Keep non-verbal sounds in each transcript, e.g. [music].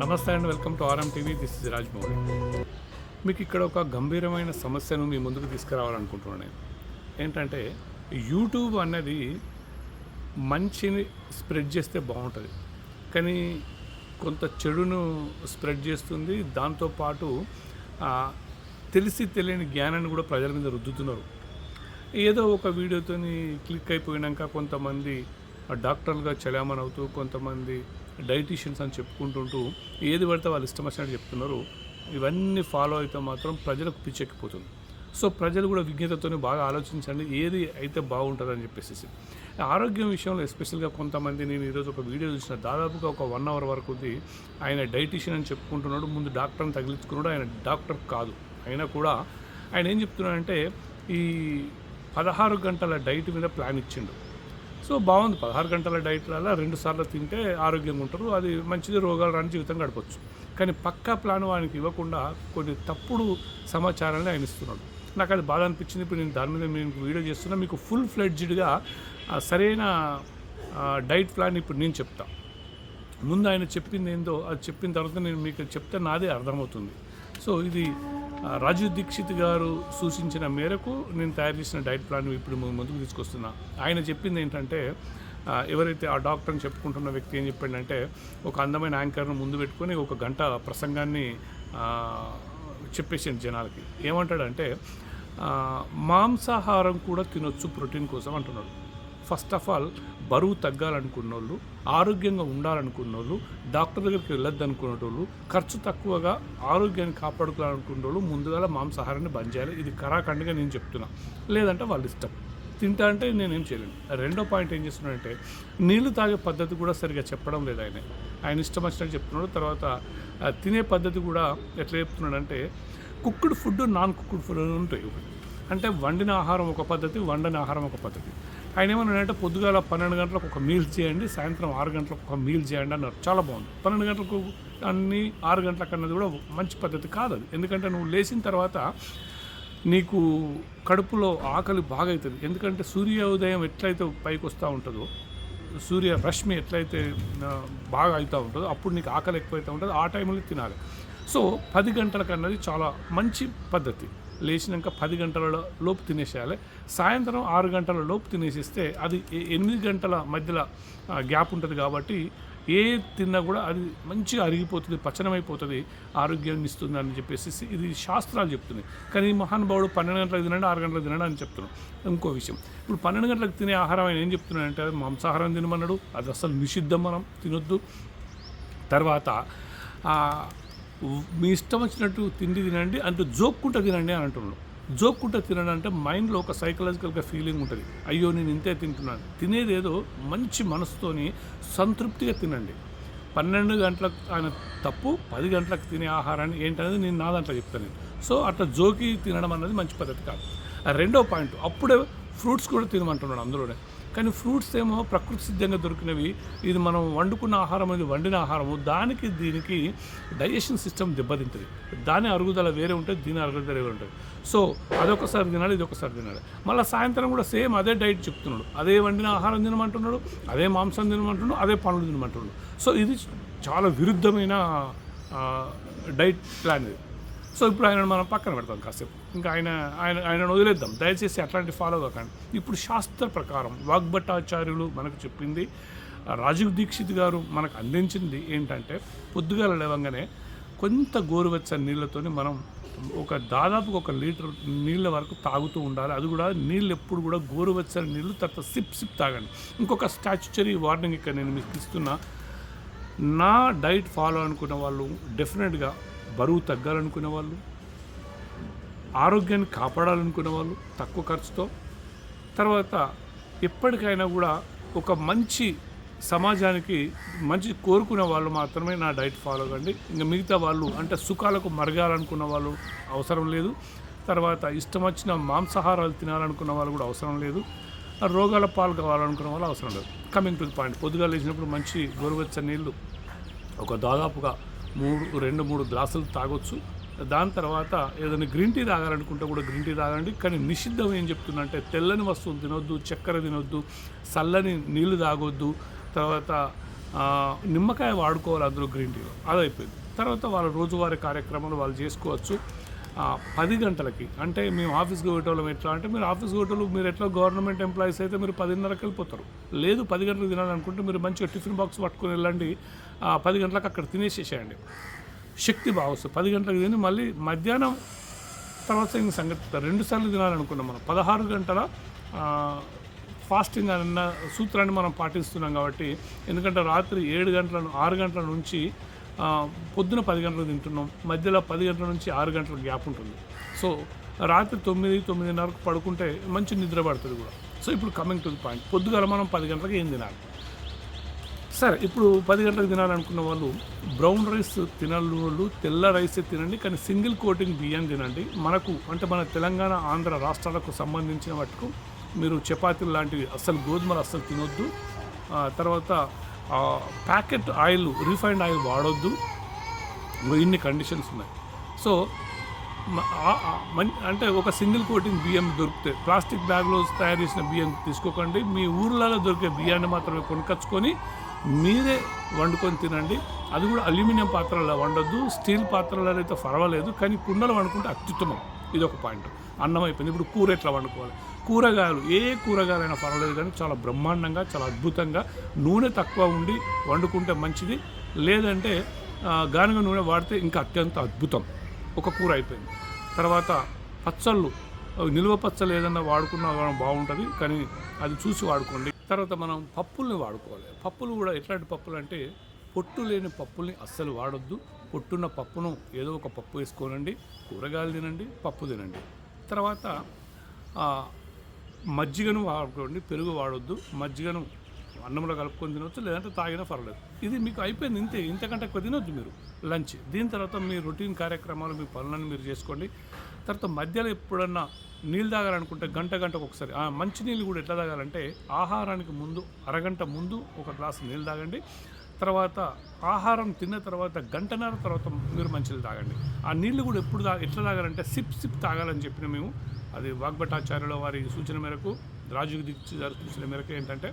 నమస్తే and welcome to RM TV this is Rajamouli మీకు ఇక్కడ ఒక గంభీరమైన సమస్యను మీ ముందుకు తీసుకురావాలనుకుంటున్నాను నేను. ఏంటంటే యూట్యూబ్ అన్నది మంచిని స్ప్రెడ్ చేస్తే బాగుంటుంది. కానీ కొంత చెడును స్ప్రెడ్ చేస్తుంది. దాంతోపాటు తెలిసి తెలియని జ్ఞానాన్ని కూడా ప్రజల మీద రుద్దుతున్నారు. ఏదో ఒక వీడియోతోని క్లిక్ అయిపోయినాక కొంతమంది డాక్టర్లుగా చలామణి అవుతూ కొంతమంది డైటీషియన్స్ అని చెప్పుకుంటుంటూ ఏది పడితే వాళ్ళు ఇష్టం వచ్చినట్టు చెప్తున్నారు. ఇవన్నీ ఫాలో అయితే మాత్రం ప్రజలకు పిచ్చెక్కిపోతుంది. సో ప్రజలు కూడా విజ్ఞతతో బాగా ఆలోచించండి. ఏది అయితే బాగుంటుందని చెప్పేసి. ఆరోగ్యం విషయంలో ఎస్పెషల్గా కొంతమంది నేను ఈరోజు ఒక వీడియో చూసిన. దాదాపుగా ఒక వన్ అవర్ వరకు ఉంది. ఆయన డైటీషియన్ అని చెప్పుకుంటున్నాడు. ముందు డాక్టర్ని తగిలించుకున్నాడు. ఆయన డాక్టర్ కాదు. అయినా కూడా ఆయన ఏం చెప్తున్నాడంటే ఈ పదహారు గంటల డైట్ మీద ప్లాన్ ఇచ్చిండు. సో బాగుంది. పదహారు గంటల డైట్లలో రెండు సార్లు తింటే ఆరోగ్యంగా ఉంటారు. అది మంచిది రోగాలు రాని జీవితం గడపచ్చు. కానీ పక్కా ప్లాన్ వానికి ఇవ్వకుండా కొన్ని తప్పుడు సమాచారాన్ని ఆయన ఇస్తున్నాడు. నాకు అది బాధ అనిపించింది. ఇప్పుడు నేను దాని మీద మీకు వీడియో చేస్తున్నా. మీకు ఫుల్ ఫ్లెడ్జ్డ్గా సరైన డైట్ ప్లాన్ ఇప్పుడు నేను చెప్తా. ముందు ఆయన చెప్పింది ఏందో అది చెప్పిన తర్వాత నేను మీకు చెప్తే నాదే అర్థమవుతుంది. సో ఇది రాజీవ్ దీక్షిత్ గారు సూచించిన మేరకు నేను తయారు చేసిన డైట్ ప్లాన్ ఇప్పుడు ముందుకు తీసుకొస్తున్నా. ఆయన చెప్పింది ఏంటంటే ఎవరైతే ఆ డాక్టర్ అని చెప్పుకుంటున్న వ్యక్తి ఏం చెప్పాడంటే ఒక అందమైన యాంకర్ను ముందు పెట్టుకొని ఒక గంట ప్రసంగాన్ని చెప్పేసింది జనాలకి. ఏమంటాడంటే మాంసాహారం కూడా తినొచ్చు ప్రోటీన్ కోసం అంటున్నాడు. ఫస్ట్ ఆఫ్ ఆల్ బరువు తగ్గాలనుకున్న వాళ్ళు ఆరోగ్యంగా ఉండాలనుకున్న వాళ్ళు డాక్టర్ దగ్గరికి వెళ్ళొద్దు అనుకున్న వాళ్ళు ఖర్చు తక్కువగా ఆరోగ్యాన్ని కాపాడుకోవాలనుకున్న వాళ్ళు ముందుగా మాంసాహారాన్ని బంద్ చేయాలి. ఇది కరాఖండిగా నేను చెప్తున్నా. లేదంటే వాళ్ళ ఇష్టం. తింటా అంటే నేనేం చేయలేను. రెండో పాయింట్ ఏం చేస్తున్నాడంటే నీళ్ళు తాగే పద్ధతి కూడా సరిగా చెప్పడం లేదు ఆయన. ఆయన ఇష్టం వచ్చినట్టు చెప్తున్నాడు. తర్వాత తినే పద్ధతి కూడా ఎట్లా చెప్తున్నాడంటే cooked food non cooked food ఉంటాయి. ఒకటి అంటే వండిన ఆహారం ఒక పద్ధతి వండని ఆహారం ఒక పద్ధతి. ఆయన ఏమన్నాడంటే పొద్దుగాల పన్నెండు గంటలకు ఒక మీల్ చేయండి సాయంత్రం ఆరు గంటలకు ఒక మీల్ చేయండి అన్నారు. చాలా బాగుంది. పన్నెండు గంటలకు అన్ని ఆరు గంటలకు అన్నది కూడా మంచి పద్ధతి కాదు అది. ఎందుకంటే నువ్వు లేచిన తర్వాత నీకు కడుపులో ఆకలి బాగా అవుతుంది. ఎందుకంటే సూర్యోదయం ఎట్లయితే పైకి వస్తూ ఉంటుందో సూర్య రశ్మి ఎట్లయితే బాగా అవుతూ ఉంటుందో అప్పుడు నీకు ఆకలి ఎక్కువైతే ఉంటుందో. ఆ టైంలో తినాలి. సో పది గంటలకు అన్నది చాలా మంచి పద్ధతి. లేచినాక పది గంటల లోపు తినేసేయాలి. సాయంత్రం ఆరు గంటల లోపు తినేసిస్తే అది ఎనిమిది గంటల మధ్యలో గ్యాప్ ఉంటుంది కాబట్టి ఏ తిన్నా కూడా అది మంచిగా అరిగిపోతుంది పచనమైపోతుంది ఆరోగ్యాన్ని ఇస్తుంది అని చెప్పేసి ఇది శాస్త్రాలు చెప్తున్నాయి. కానీ ఈ మహానుభావుడు పన్నెండు గంటలకు తినండి ఆరు గంటలకు తినండి అని చెప్తున్నాడు ఇంకో విషయం. ఇప్పుడు పన్నెండు గంటలకు తినే ఆహారం ఆయన ఏం చెప్తున్నాడంటే అది మాంసాహారం తినమన్నాడు అది అసలు నిషిద్ధం మనం తినొద్దు. తర్వాత మీ ఇష్టం వచ్చినట్టు తిండి తినండి అంటే జోక్కుంటూ తినండి అని అంటున్నాడు జోక్కుంటూ తినడం అంటే మైండ్లో ఒక సైకలాజికల్గా ఫీలింగ్ ఉంటుంది. అయ్యో నేను ఇంతే తింటున్నాను. తినేది ఏదో మంచి మనసుతోని సంతృప్తిగా తినండి. పన్నెండు గంటలకు ఆయన తప్పు పది గంటలకు తినే ఆహారాన్ని ఏంటనేది నేను నా దాంట్లో చెప్తాను నేను. సో అట్లా జోకి తినడం అన్నది మంచి పద్ధతి కాదు. ఆ రెండో పాయింట్ అప్పుడే ఫ్రూట్స్ కూడా తినమంటున్నాడు అందులోనే. కానీ ఫ్రూట్స్ ఏమో ప్రకృతి సిద్ధంగా దొరికినవి. ఇది మనం వండుకున్న ఆహారం ఇది వండిన ఆహారము. దానికి దీనికి డైజెషన్ సిస్టమ్ దెబ్బతింటుంది. దాని అరుగుదల వేరే ఉంటుంది దీని అరుగుదల వేరే ఉంటుంది. సో అదొకసారి తినాలి ఇది ఒకసారి తినాలి. మళ్ళీ సాయంత్రం కూడా సేమ్ అదే డైట్ చెప్తున్నాడు. అదే వండిన ఆహారం తినమంటున్నాడు అదే మాంసం తినమంటున్నాడు అదే పండ్లు తినమంటున్నాడు. సో ఇది చాలా విరుద్ధమైన డైట్ ప్లాన్ ఇది. సో ఇప్పుడు ఆయన మనం పక్కన పెడతాం కాసేపు. ఇంకా ఆయన ఆయన ఆయన వదిలేద్దాం. దయచేసి అట్లాంటి ఫాలో కాకండి ఇప్పుడు శాస్త్ర ప్రకారం వాగ్భట్టాచార్యులు మనకు చెప్పింది ఆ, రాజీవ్ దీక్షిత్ గారు మనకు అందించింది ఏంటంటే పొద్దుగాల లేవంగానే కొంత గోరువెచ్చని నీళ్ళతోని మనం ఒక దాదాపు ఒక లీటర్ నీళ్ళ వరకు తాగుతూ ఉండాలి. అది కూడా నీళ్ళు ఎప్పుడు కూడా గోరువెచ్చని నీళ్ళు తర్వాత సిప్ సిప్ తాగండి. ఇంకొక స్టాచ్యుచరీ వార్నింగ్ ఇక్కడ నేను మీకు ఇస్తున్నా. నా డైట్ ఫాలో అనుకున్న వాళ్ళు డెఫినెట్గా బరువు తగ్గాలనుకునే వాళ్ళు ఆరోగ్యాన్ని కాపాడాలనుకునే వాళ్ళు తక్కువ ఖర్చుతో. తర్వాత ఎప్పటికైనా కూడా ఒక మంచి సమాజానికి మంచి కోరుకునే వాళ్ళు మాత్రమే నా డైట్ ఫాలో కండి. ఇంకా మిగతా వాళ్ళు అంటే సుఖాలకు మరగాలనుకున్న వాళ్ళు అవసరం లేదు. తర్వాత ఇష్టం వచ్చిన మాంసాహారాలు తినాలనుకున్న వాళ్ళు కూడా అవసరం లేదు. రోగాల పాలు కావాలనుకున్న వాళ్ళు అవసరం లేదు. కమింగ్ టు ది పాయింట్ పొద్దుగా లేచినప్పుడు మంచి గోరువెచ్చ నీళ్ళు ఒక దాదాపుగా మూడు రెండు మూడు గ్లాసులు తాగొచ్చు. దాని తర్వాత ఏదైనా గ్రీన్ టీ తాగాలనుకుంటే కూడా గ్రీన్ టీ తాగండి. కానీ నిషిద్ధం ఏం చెప్తుందంటే తెల్లని వస్తువులు తినొద్దు చక్కెర తినొద్దు చల్లని నీళ్ళు తాగొద్దు. తర్వాత నిమ్మకాయ వాడుకోవాలి అందులో గ్రీన్ టీలో. అది అయిపోయింది తర్వాత వాళ్ళ రోజువారీ కార్యక్రమాలు వాళ్ళు చేసుకోవచ్చు. పది గంటలకి. అంటే మేము ఆఫీస్కి పోయేటోళ్ళం ఎట్లా అంటే మీరు ఆఫీస్కి పోయేటోళ్ళు మీరు ఎట్లా గవర్నమెంట్ ఎంప్లాయీస్ అయితే మీరు పదిన్నరకి వెళ్ళిపోతారు. లేదు పది గంటలకు తినాలనుకుంటే మీరు మంచిగా టిఫిన్ బాక్స్ పట్టుకొని వెళ్ళండి. పది గంటలకు అక్కడ తినేసేసేయండి. శక్తి బాగా వస్తుంది పది గంటలకు తిని మళ్ళీ మధ్యాహ్నం తర్వాత ఇంక సంగతి రెండు సార్లు తినాలనుకున్నాం మనం. పదహారు గంటల ఫాస్టింగ్ అన్న సూత్రాన్ని మనం పాటిస్తున్నాం కాబట్టి ఎందుకంటే రాత్రి ఏడు గంటల ఆరు గంటల నుంచి పొద్దున పది గంటలకు తింటున్నాం మధ్యలో పది గంటల నుంచి ఆరు గంటల గ్యాప్ ఉంటుంది. సో రాత్రి తొమ్మిది తొమ్మిదిన్నరకు పడుకుంటే మంచి నిద్ర పడుతుంది కూడా. సో ఇప్పుడు కమింగ్ టు ది పాయింట్ పొద్దుగల మనం పది గంటలకు ఏం తినాలి? సరే ఇప్పుడు పది గంటలకు తినాలనుకున్న వాళ్ళు బ్రౌన్ రైస్ తినాలి వాళ్ళు తెల్ల రైస్ తినండి కానీ సింగిల్ కోటింగ్ బియ్యం తినండి. మనకు అంటే మన తెలంగాణ ఆంధ్ర రాష్ట్రాలకు సంబంధించిన మటుకు మీరు చపాతీలు లాంటివి అస్సలు గోధుమలు అస్సలు తినొద్దు. తర్వాత ప్యాకెట్ ఆయిల్ రిఫైండ్ ఆయిల్ వాడొద్దు. ఇన్ని కండిషన్స్ ఉన్నాయి. సో అంటే ఒక సింగిల్ కోటింగ్ బియ్యం దొరుకుతాయి ప్లాస్టిక్ బ్యాగ్లో తయారు చేసిన బియ్యం తీసుకోకండి. మీ ఊర్లలో దొరికే బియ్యాన్ని మాత్రమే కొనుకొచ్చుకొని మీరే వండుకొని తినండి. అది కూడా అల్యూమినియం పాత్రలో వండొద్దు. స్టీల్ పాత్రలలో అయితే పర్వాలేదు. కానీ కుండలు వండుకుంటే అత్యుత్తమం. ఇది ఒక పాయింట్. అన్నం అయిపోయింది ఇప్పుడు కూర ఎట్లా వండుకోవాలి? కూరగాయలు ఏ కూరగాయలైనా పర్వాలేదు కానీ చాలా బ్రహ్మాండంగా చాలా అద్భుతంగా నూనె తక్కువ ఉండి వండుకుంటే మంచిది. లేదంటే ఆ, గానుగ నూనె వాడితే ఇంకా అత్యంత అద్భుతం. ఒక కూర అయిపోయింది. తర్వాత పచ్చళ్ళు. నిల్వ పచ్చళ్ళు ఏదన్నా వాడుకున్నా బాగుంటుంది కానీ అది చూసి వాడుకోండి. తర్వాత మనం పప్పుల్ని వాడుకోవాలి. పప్పులు కూడా ఎట్లాంటి పప్పులు అంటే పొట్టు లేని పప్పుల్ని అస్సలు వాడొద్దు. పొట్టున్న పప్పును ఏదో ఒక పప్పు వేసుకోనండి కూరగాయలు తినండి పప్పు తినండి. తర్వాత మజ్జిగను వాడుకోండి పెరుగు వాడొద్దు మజ్జిగను అన్నంలో కలుపుకొని తినవచ్చు లేదంటే తాగినా పర్వాలేదు. ఇది మీకు అయిపోయింది ఇంతే ఇంతకంటే ఎక్కువ తినొద్దు మీరు లంచ్. దీని తర్వాత మీ రొటీన్ కార్యక్రమాలు మీ పనులను మీరు చేసుకోండి. తర్వాత మధ్యలో ఎప్పుడన్నా నీళ్ళు తాగాలనుకుంటే గంట గంటకు ఒకసారి మంచి నీళ్ళు కూడా ఎట్లా తాగాలంటే ఆహారానికి ముందు అరగంట ముందు ఒక గ్లాస్ నీళ్ళు తాగండి. తర్వాత ఆహారం తిన్న తర్వాత గంటన్నర తర్వాత మీరు మంచిలు తాగండి. ఆ నీళ్ళు కూడా ఎప్పుడు తా ఎట్లా తాగాలంటే సిప్ సిప్ తాగాలని చెప్పిన మేము అది వాగ్భటాచార్యుల వారి సూచన మేరకు రాజుకి దిచ్చి సూచన మేరకు ఏంటంటే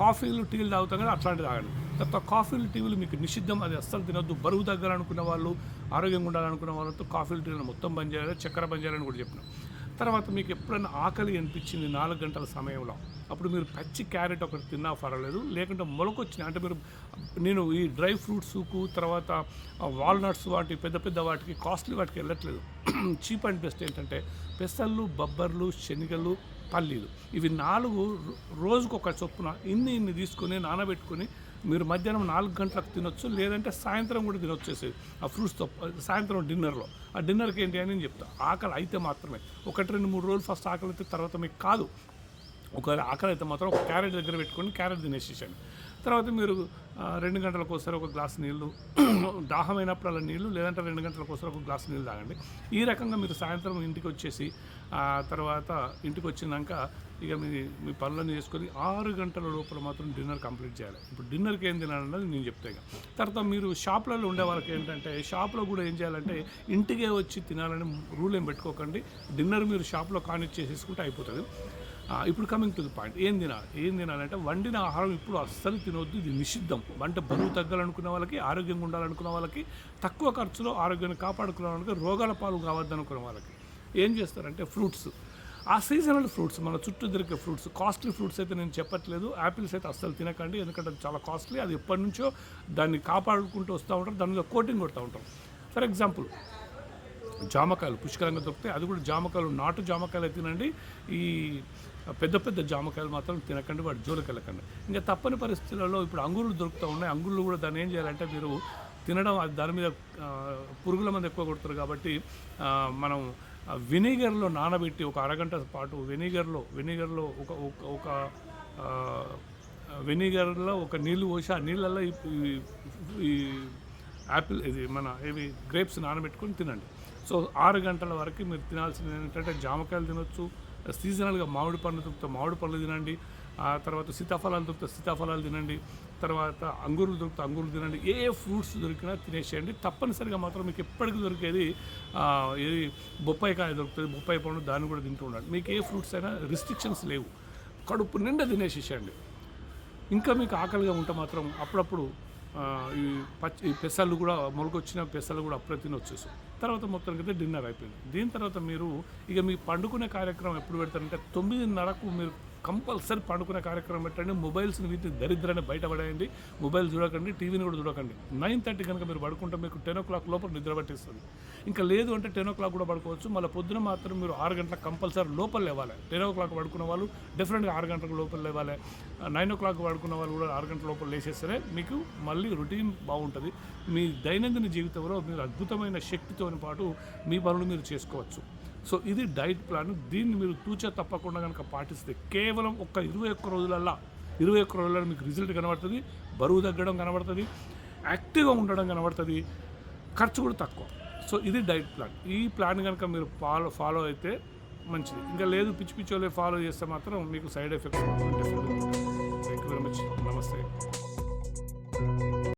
కాఫీలు టీలు తాగుతాం కదా అట్లాంటివి తాగండి. తర్వాత కాఫీలు టీలు మీకు నిషిద్ధం అది అస్సలు తినొద్దు. బరువు తగ్గాలనుకున్న వాళ్ళు ఆరోగ్యంగా ఉండాలనుకున్న వాళ్ళతో కాఫీలు టీలను మొత్తం బంద్ చేయాలి చక్కెర బంద్ చేయాలని కూడా చెప్పినాం. తర్వాత మీకు ఎప్పుడైనా ఆకలి అనిపించింది నాలుగు గంటల సమయంలో? అప్పుడు మీరు పచ్చి క్యారెట్ ఒకటి తిన్నా పర్వాలేదు లేకుంటే మొలకొచ్చిన అంటే మీరు నేను ఈ డ్రై ఫ్రూట్స్కు తర్వాత వాల్నట్స్ వాటి పెద్ద పెద్ద వాటికి కాస్ట్లీ వాటికి వెళ్ళట్లేదు. [clears throat] చీప్ అండ్ బెస్ట్ ఏంటంటే పెసళ్ళు బొబ్బర్లు శనగలు పల్లీలు. ఇవి నాలుగు రో- రోజుకు ఒక చొప్పున ఇన్ని ఇన్ని తీసుకొని నానబెట్టుకొని మీరు మధ్యాహ్నం నాలుగు గంటలకు తినొచ్చు లేదంటే సాయంత్రం కూడా తినొచ్చేసి ఆ ఫ్రూట్స్తో సాయంత్రం డిన్నర్లో. ఆ డిన్నర్కి ఏంటి అని నేను చెప్తాను ఆకలి అయితే మాత్రమే. ఒకటి రెండు మూడు రోజులు ఫస్ట్ ఆకలి అయితే తర్వాత మీకు కాదు. ఒకవేళ ఆకలి అయితే మాత్రం ఒక క్యారెట్ దగ్గర పెట్టుకొని క్యారెట్ తినేసేసాను తర్వాత మీరు రెండు గంటలకు ఒకసారి ఒక గ్లాస్ నీళ్ళు [clears throat] దాహమైనప్పుడు అలా నీళ్ళు లేదంటే రెండు గంటలకు ఒకసారి ఒక గ్లాస్ నీళ్ళు తాగండి. ఈ రకంగా మీరు సాయంత్రం ఇంటికి వచ్చేసి ఆ తర్వాత ఇంటికి వచ్చినాక ఇక మీ మీ పనులను చేసుకొని ఆరు గంటల లోపల మాత్రం డిన్నర్ కంప్లీట్ చేయాలి. ఇప్పుడు డిన్నర్కి ఏం తినాలన్నది నేను చెప్తే ఇక. తర్వాత మీరు షాప్లలో ఉండే వాళ్ళకి ఏంటంటే షాప్లో కూడా ఏం చేయాలంటే ఇంటికే వచ్చి తినాలని రూల్ ఏం పెట్టుకోకండి. డిన్నర్ మీరు షాప్లో కానిచ్చేసేసుకుంటే అయిపోతుంది. ఇప్పుడు కమింగ్ టు ది పాయింట్ ఏం తినాలి? ఏం తినాలంటే వండిన ఆహారం ఇప్పుడు అస్సలు తినవద్దు ఇది నిషిద్ధం. వంట బరువు తగ్గాలనుకున్న వాళ్ళకి ఆరోగ్యంగా ఉండాలనుకున్న వాళ్ళకి తక్కువ ఖర్చులో ఆరోగ్యాన్ని కాపాడుకునే వాళ్ళకి రోగాల పాలు కావద్దనుకున్న వాళ్ళకి. ఏం చేస్తారంటే ఫ్రూట్స్ ఆ సీజనల్ ఫ్రూట్స్ మన చుట్టూ దొరికే ఫ్రూట్స్ కాస్ట్లీ ఫ్రూట్స్ అయితే నేను చెప్పట్లేదు. యాపిల్స్ అయితే అస్సలు తినకండి. ఎందుకంటే అది చాలా కాస్ట్లీ అది ఎప్పటి నుంచో దాన్ని కాపాడుకుంటూ వస్తూ ఉంటారు. దాని మీద కోటింగ్ కొడుతూ ఉంటాం. ఫర్ ఎగ్జాంపుల్ జామకాయలు పుష్కలంగా దొరుకుతాయి. అది కూడా జామకాయలు నాటు జామకాయలు తినండి. ఈ పెద్ద పెద్ద జామకాయలు మాత్రం తినకండి వాటి జోలికి వెళ్ళకండి. ఇంకా తప్పని పరిస్థితులలో ఇప్పుడు అంగుళ్ళు దొరుకుతూ ఉన్నాయి. అంగుళ్ళు కూడా దాన్ని ఏం చేయాలంటే మీరు తినడం దాని మీద పురుగుల మంది ఎక్కువ కొడతారు కాబట్టి మనం ఆ వెనిగర్లో నానబెట్టి ఒక అరగంట పాటు వెనిగర్లో వెనిగర్లో ఒక ఒక ఒక వెనిగర్లో ఒక నీళ్ళు పోసి ఆ నీళ్ళల్లో ఈ- ఈ- యాపిల్ ఇది మన ఇవి గ్రేప్స్ నానబెట్టుకొని తినండి. సో ఆరు గంటల వరకు మీరు తినాల్సింది ఏంటంటే జామకాయలు తినొచ్చు సీజనల్గా మామిడి పండ్లు దొరుకుతాయి మామిడి పండ్లు తినండి. ఆ తర్వాత సీతాఫలాలు దొరుకుతాయి సీతాఫలాలు తినండి. తర్వాత అంగూరులు దొరుకుతాయి అంగూరులు తినండి. ఏ ఫ్రూట్స్ దొరికినా తినేసేయండి. తప్పనిసరిగా మాత్రం మీకు ఎప్పటికీ దొరికేది ఏది బొప్పాయి కాయ దొరుకుతుంది. బొప్పాయి పండు దాన్ని కూడా తింటూ ఉండండి. మీకు ఏ ఫ్రూట్స్ అయినా రిస్ట్రిక్షన్స్ లేవు. కడుపు నిండా తినేసేసేయండి. ఇంకా మీకు ఆకలిగా ఉంటే మాత్రం అప్పుడప్పుడు ఈ పచ్చి ఈ పెసలు కూడా మొలకొచ్చిన పెసలు కూడా అప్రతిని వచ్చేసాయి వచ్చేసాం తర్వాత మొత్తానికి అయితే డిన్నర్ అయిపోయింది. దీని తర్వాత మీరు ఇక మీ పండుకునే కార్యక్రమం ఎప్పుడు పెడతారంటే తొమ్మిదిన్నరకు మీరు కంపల్సరీ పండుకునే కార్యక్రమం పెట్టండి. మొబైల్స్ని వీటిని దరిద్రాన్ని బయటపడేయండి. మొబైల్ చూడకండి టీవీని కూడా చూడకండి. నైన్ థర్టీ కనుక మీరు పడుకుంటే మీకు టెన్ ఓ క్లాక్ లోపల నిద్ర పట్టిస్తుంది. ఇంకా లేదు అంటే టెన్ ఓ క్లాక్ కూడా పడుకోవచ్చు. మళ్ళీ పొద్దున మాత్రం మీరు ఆరు గంటలకు కంపల్సరీ లోపల లేవాలి. టెన్ ఓ క్లాక్ పడుకున్న వాళ్ళు డెఫినెట్గా ఆరు గంటలకు లోపల లేవాలి. నైన్ ఓ క్లాక్ పడుకున్న వాళ్ళు కూడా ఆరు గంటల లోపల లేచేస్తేనే మీకు మళ్ళీ రొటీన్ బాగుంటుంది. మీ దైనందిన జీవితంలో మీరు అద్భుతమైన శక్తితో పాటు మీ పనులు మీరు చేసుకోవచ్చు. సో ఇది డైట్ ప్లాన్. దీన్ని మీరు తూచే తప్పకుండా కనుక పాటిస్తే కేవలం ఒక్క ఇరవై ఒక్క రోజులల్లా ఇరవై ఒక్క రోజులలో మీకు రిజల్ట్ కనబడుతుంది బరువు తగ్గడం కనబడుతుంది యాక్టివ్గా ఉండడం కనబడుతుంది ఖర్చు కూడా తక్కువ. సో ఇది డైట్ ప్లాన్. ఈ ప్లాన్ కనుక మీరు ఫాలో ఫాలో అయితే మంచిది. ఇంకా లేదు పిచ్చి పిచ్చోలే ఫాలో చేస్తే మాత్రం మీకు side effects thank you very much నమస్తే.